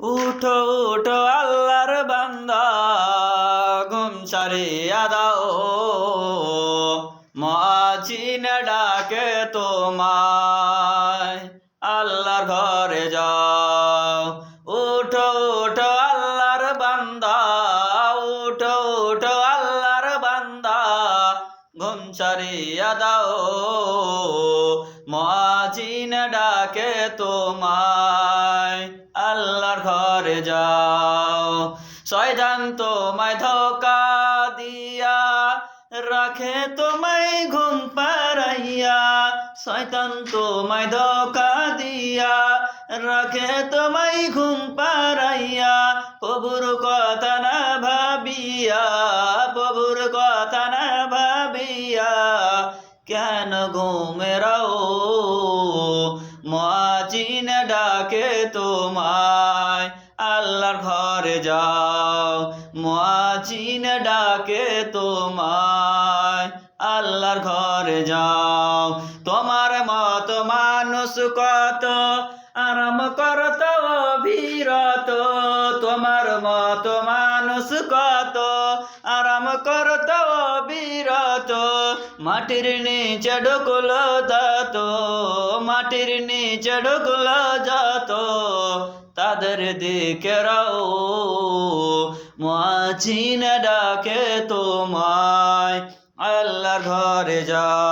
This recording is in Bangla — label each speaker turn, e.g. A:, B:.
A: উঠো উঠো আল্লাহর বান্দা, ঘুম সারিয়া দাও। মাছিন ডাকে তোমায়, আল্লাহর ঘরে যাও। উঠো উঠো আল্লাহর বান্দা, উঠো উঠো আল্লাহর বান্দা, ঘুম সারিয়া দাও। মাছিন ডাকে তোমায় ঘরে যাও। শয়তান তোমায় ধোকা দিয়া রাখে তোমায় ঘুম পারাইয়া শয়তান তোমায় ধোকা দিয়া রাখে তোমায় ঘুম পারাইয়া প্রভুর কথা না ভাবিয়া, প্রভুর কথা না ভাবিয়া, কেন ঘুমেরাও ডাকে তোমায়। আল্লাহর ঘরে যাও মাজিন ডাকে তোমায়। আল্লাহর ঘরে যাও, তোমার মত মানুষ কত? আরাম করত বিরত, তোমার মত মানুষ কত? আরাম করত মাটির নিচে ঢুকল যাত মাটির নিচে ঢুকল যাত তাদের দিকে রাও মাছিন ডাকে তোমায়। আল্লাহ ঘরে যাও।